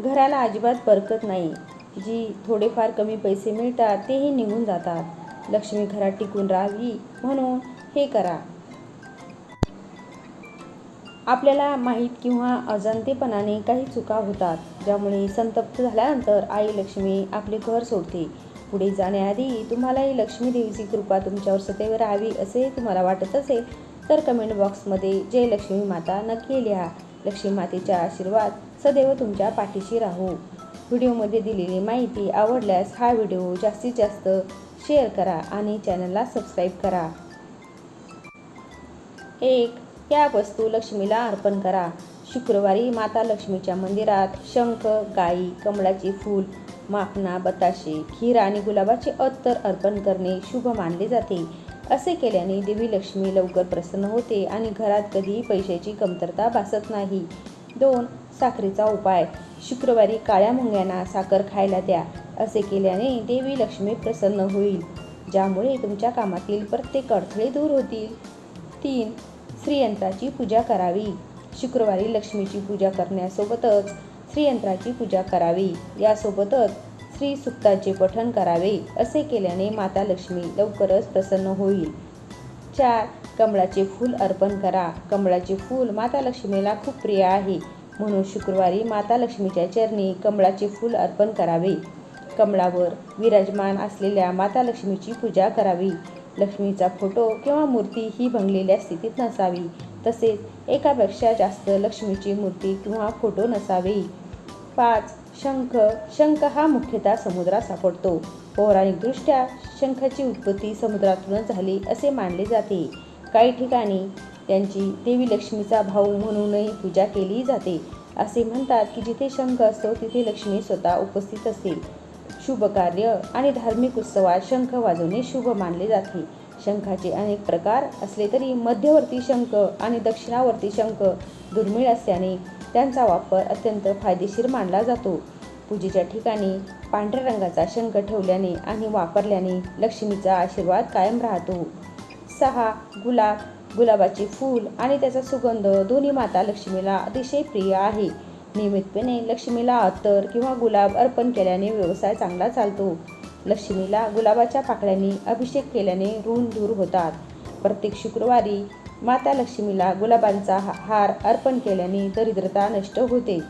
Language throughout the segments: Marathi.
घराला अजिबात बरकत नाही. जी थोडेफार कमी पैसे मिळतात तेही निघून जातात. लक्ष्मी घरात टिकून राहावी म्हणून हे करा. आपल्याला माहीत किंवा अजाणतेपणाने काही चुका होतात ज्यामुळे संतप्त झाल्यानंतर आई लक्ष्मी आपले घर सोडते. पुढे जाण्याआधी तुम्हालाही लक्ष्मी देवीची कृपा तुमच्यावर सदैव राहावी असे तुम्हाला वाटत असेल तर कमेंट बॉक्समध्ये जय लक्ष्मी माता नक्की लिहा. लक्ष्मी मातेचा आशीर्वाद सदैव तुमच्या पाठीशी राहू. व्हिडिओमध्ये दिलेली माहिती आवडल्यास हा व्हिडिओ जास्तीत जास्त शेअर करा आणि चॅनलला सबस्क्राईब करा. एक या वस्तू लक्ष्मीला अर्पण करा. शुक्रवारी माता लक्ष्मीच्या मंदिरात शंख गाई कमळाचे फूल माखणा बताशे खीर आणि गुलाबाचे अत्तर अर्पण करणे शुभ मानले जाते. असे केल्याने देवी लक्ष्मी लवकर प्रसन्न होते आणि घरात कधीही पैशाची कमतरता भासत नाही. दोन साखरेचा उपाय. शुक्रवारी काळ्या मुंग्यांना साखर खायला द्या असे केल्याने देवी लक्ष्मी प्रसन्न होईल. ज्यामुळे तुमच्या कामातील प्रत्येक अडथळे दूर होतील. तीन श्रीयंत्राची पूजा करावी. शुक्रवारी लक्ष्मीची पूजा करण्यासोबतच श्रीयंत्राची पूजा करावी. यासोबतच श्री सुक्ताचे पठण करावे असे केल्याने माता लक्ष्मी लवकरच प्रसन्न होईल. चार कमळाचे फूल अर्पण करा. कमळाचे फूल माता लक्ष्मीला खूप प्रिय आहे. म्हणून शुक्रवारी माता लक्ष्मीच्या चरणी कमळाचे फूल अर्पण करावे. कमळावर विराजमान असलेल्या माता लक्ष्मीची पूजा करावी. लक्ष्मीचा फोटो किंवा मूर्ती ही भंगलेल्या स्थितीत नसावी. तसेच एकापेक्षा जास्त लक्ष्मीची मूर्ती किंवा फोटो नसावे. पाच शंख. शंख हा मुख्यतः समुद्रात सापडतो. पौराणिकदृष्ट्या शंखाची उत्पत्ती समुद्रातूनच झाली असे मानले जाते. काही ठिकाणी त्यांची देवी लक्ष्मीचा भाऊ म्हणूनही पूजा केली जाते. असे म्हणतात की जिथे शंख असतो तिथे लक्ष्मी स्वतः उपस्थित असते. शुभ कार्य आणि धार्मिक उत्सवात शंख वाजवणे शुभ मानले जाते. शंखाचे अनेक प्रकार असले तरी मध्यवर्ती शंख आणि दक्षिणावर्ती शंख दुर्मिळ असल्याने त्यांचा वापर अत्यंत फायदेशीर मानला जातो. पूजेच्या ठिकाणी पांढऱ्या रंगाचा शंख ठेवल्याने आणि वापरल्याने लक्ष्मीचा आशीर्वाद कायम राहतो. सहा गुलाब गुलाबाचे फूल आणि त्याचा सुगंध दोन्ही माता लक्ष्मीला अतिशय प्रिय आहे. नियमितपणे लक्ष्मीला अत्तर किंवा गुलाब अर्पण केल्याने व्यवसाय चांगला चालतो. लक्ष्मीला गुलाबाच्या पाकळ्यांनी अभिषेक केल्याने ऋण दूर होतात. प्रत्येक शुक्रवारी माता लक्ष्मीला गुलाबांचा हार अर्पण केल्याने दरिद्रता नष्ट होते.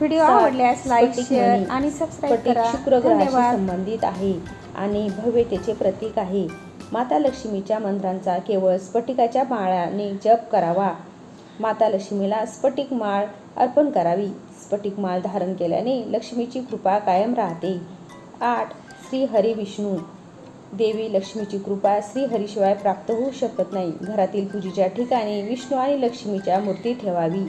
व्हिडिओ आवडल्यास लाईक शेअर. आणि सबस्क्राईब करा. शुक्र ग्रहाशी धन्यवाद. संबंधित आहे आणि भव्यतेचे प्रतीक आहे. माता लक्ष्मीच्या मंत्रांचा केवळ स्फटिकाच्या माळाने जप करावा. माता लक्ष्मीला स्फटिक माळ अर्पण करावी. स्फटिक माळ धारण केल्याने लक्ष्मीची कृपा कायम राहते. आठ श्री हरी विष्णू. देवी लक्ष्मीची कृपा श्री हरीशिवाय प्राप्त होऊ शकत नाही. घरातील पूजेच्या ठिकाणी विष्णू आणि लक्ष्मीच्या मूर्ती ठेवावी.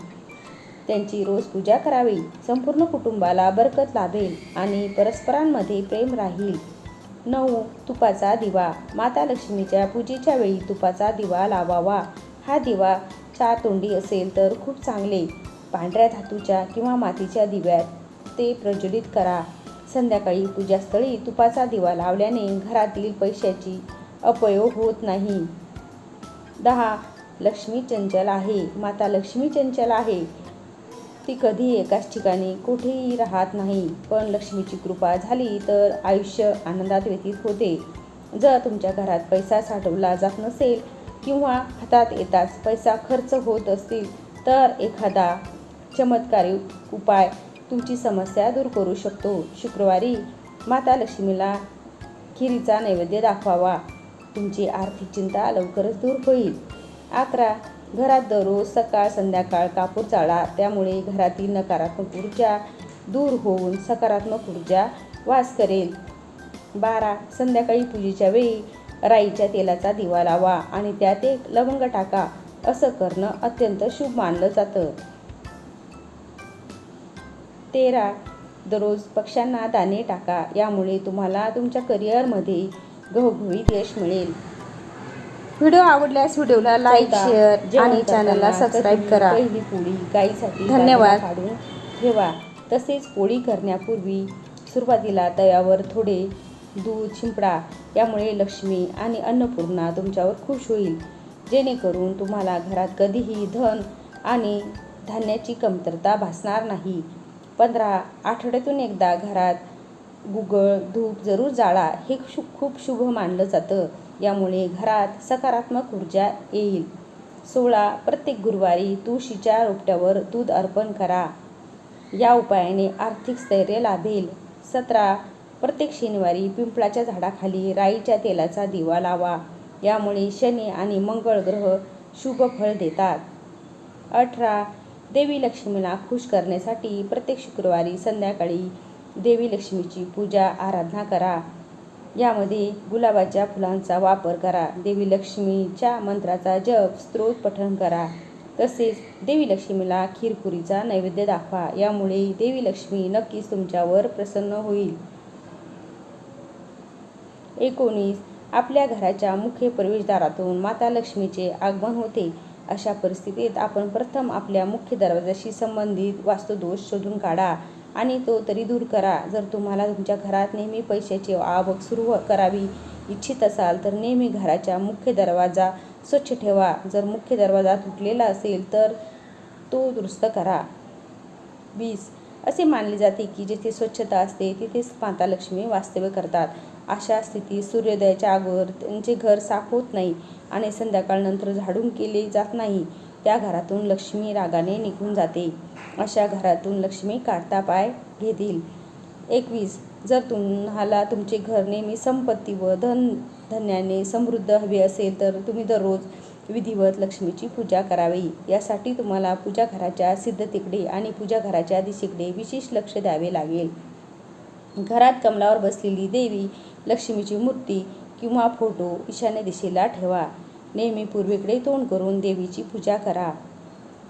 त्यांची रोज पूजा करावी संपूर्ण कुटुंबाला बरकत लाभेल आणि परस्परांमध्ये प्रेम राहील. नऊ तुपाचा दिवा. माता लक्ष्मीच्या पूजेच्या वेळी तुपाचा दिवा लावावा. हा दिवा चार तोंडी असेल तर खूप चांगले. पांढऱ्या धातूच्या किंवा मातीच्या दिव्यात ते प्रज्वलित करा. संध्याकाळी पूजास्थळी तुपाचा दिवा लावल्याने घरातील पैशाची अपयोग होत नाही. दहा लक्ष्मी चंचल आहे. माता लक्ष्मी चंचल आहे. ती कधी एकाच ठिकाणी कुठेही राहत नाही. पण लक्ष्मीची कृपा झाली तर आयुष्य आनंदात व्यतीत होते. जर तुमच्या घरात पैसा साठवला जात नसेल किंवा हातात येताच पैसा खर्च होत असतील तर एखादा चमत्कारी उपाय तुमची समस्या दूर करू शकतो. शुक्रवारी माता लक्ष्मीला खिरीचा नैवेद्य दाखवावा. तुमची आर्थिक चिंता लवकरच दूर होईल. अकरा घरात दररोज सकाळ संध्याकाळ कापूर चाळा त्यामुळे घरातील नकारात्मक ऊर्जा दूर होऊन सकारात्मक ऊर्जा वास करेल. बारा संध्याकाळी पूजेच्या वेळी राईच्या तेलाचा दिवा लावा आणि त्यात एक लवंग टाका. असं करणं अत्यंत शुभ मानलं जातं. तेरा दररोज पक्ष्यांना दाणे टाका. यामुळे तुम्हाला तुमच्या करिअरमध्ये घवघवीत यश मिळेल. व्हिडिओ आवडल्यास व्हिडिओला लाईक शेअर आणि चॅनलला सबस्क्राईब करा. पहिली पोळी गाईसाठी धन्यवाद. काढून ठेवा. तसेच पोळी करण्यापूर्वी सुरुवातीला तव्यावर थोडे दूध शिंपडा यामुळे लक्ष्मी आणि अन्नपूर्णा तुमच्यावर खुश होईल. जेणेकरून तुम्हाला घरात कधीही धन आणि धान्याची कमतरता भासणार नाही. पंधरा आठवड्यातून एकदा घरात गुगळ धूप जरूर जाळा. हे शु खूप शुभ मानलं जातं. यामुळे घरात सकारात्मक ऊर्जा येईल. सोळा प्रत्येक गुरुवारी तुळशीच्या रोपट्यावर दूध अर्पण करा. या उपायाने आर्थिक स्थैर्य लाभेल. सतरा प्रत्येक शनिवारी पिंपळाच्या झाडाखाली राईच्या तेलाचा दिवा लावा. यामुळे शनी आणि मंगळ ग्रह शुभ फळ देतात. अठरा देवी लक्ष्मीला खुश करण्यासाठी प्रत्येक शुक्रवारी संध्याकाळी देवी लक्ष्मीची पूजा आराधना करा. यामध्ये गुलाबाच्या फुलांचा वापर करा. देवी लक्ष्मीच्या मंत्राचा जप स्त्रोत पठण करा. तसेच देवी लक्ष्मीला खीरपुरीचा नैवेद्य दाखवा. यामुळे देवी लक्ष्मी नक्कीच तुमच्यावर प्रसन्न होईल. एकोणीस. आपल्या घराच्या मुख्य प्रवेशद्वारातून माता लक्ष्मीचे आगमन होते. अशा परिस्थितीत आपण प्रथम आपल्या मुख्य दरवाजाशी संबंधित वास्तुदोष शोधून काढा. आणि तो तरी दूर करा. जर तुम्हाला तुमच्या घरात नेहमी पैशाची आवक सुरू करावी इच्छित असाल तर नेहमी घराच्या मुख्य दरवाजा स्वच्छ ठेवा. जर मुख्य दरवाजा तुटलेला असेल तर तो दुरुस्त करा. वीस. असे मानले जाते की जिथे स्वच्छता असते तिथेच माता लक्ष्मी वास्तव्य करतात. अशा स्थितीत सूर्योदयाच्या अगोदर त्यांचे घर साफ होत नाही आणि संध्याकाळनंतर झाडून केले जात नाही. त्या घरातून लक्ष्मी रागाने निघून जाते. अशा घरातून लक्ष्मी काढता पाय घेतील. एकवीस जर तुम्हाला तुमचे घर नेहमी संपत्ती व धन धन्याने समृद्ध हवे असेल तर तुम्ही दररोज विधिवत लक्ष्मीची पूजा करावी. यासाठी तुम्हाला पूजा घराच्या सिद्धतेकडे आणि पूजा घराच्या दिशेकडे विशेष लक्ष द्यावे लागेल. घरात कमलावर बसलेली देवी लक्ष्मीची मूर्ती किंवा फोटो ईशान्य दिशेला ठेवा. नेहमी पूर्वेकडे तोंड करून देवीची पूजा करा.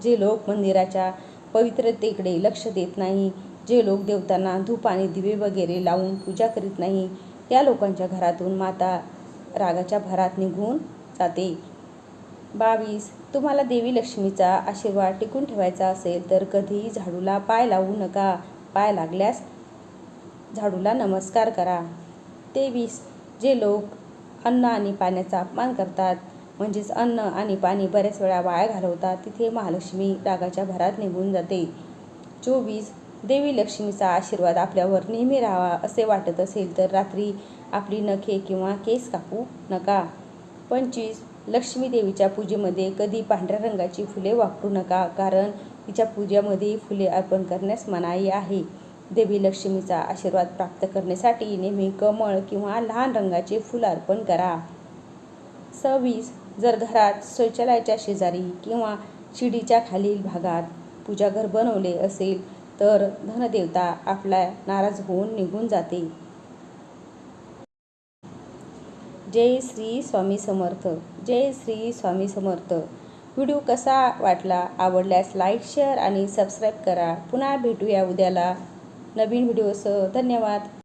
जे लोक मंदिराच्या पवित्रतेकडे लक्ष देत नाही. जे लोक देवतांना धूप आणि दिवे वगैरे लावून पूजा करीत नाही त्या लोकांच्या घरातून माता रागाच्या भरात निघून जाते. बावीस. तुम्हाला देवी लक्ष्मीचा आशीर्वाद टिकून ठेवायचा असेल तर कधीही झाडूला पाय लावू नका. पाय लागल्यास झाडूला नमस्कार करा. तेवीस. जे लोक अन्न आणि पाण्याचा अपमान करतात म्हणजेच अन्न आणि पाणी बऱ्याच वेळा वाया घालवतात. तिथे महालक्ष्मी रागाच्या भरात निघून जाते. चोवीस देवी लक्ष्मीचा आशीर्वाद आपल्यावर नेहमी राहावा असे वाटत असेल तर रात्री आपली नखे किंवा केस कापू नका. पंचवीस लक्ष्मी देवीच्या पूजेमध्ये कधी पांढऱ्या रंगाची फुले वापरू नका कारण तिच्या पूजेमध्ये फुले अर्पण करण्यास मनाई आहे. देवी लक्ष्मीचा आशीर्वाद प्राप्त करण्यासाठी नेहमी कमळ किंवा लहान रंगाचे फुलं अर्पण करा. सव्वीस जर घरात शौचालयाच्या शेजारी किंवा शिडीच्या खालील भागात पूजाघर बनवले असेल तर धनदेवता आपला नाराज होऊन निघून जाते. जय श्री स्वामी समर्थ. जय श्री स्वामी समर्थ. व्हिडिओ कसा वाटला आवडल्यास लाईक शेअर आणि सबस्क्राईब करा. पुन्हा भेटूया उद्याला नवीन व्हिडिओसह. धन्यवाद.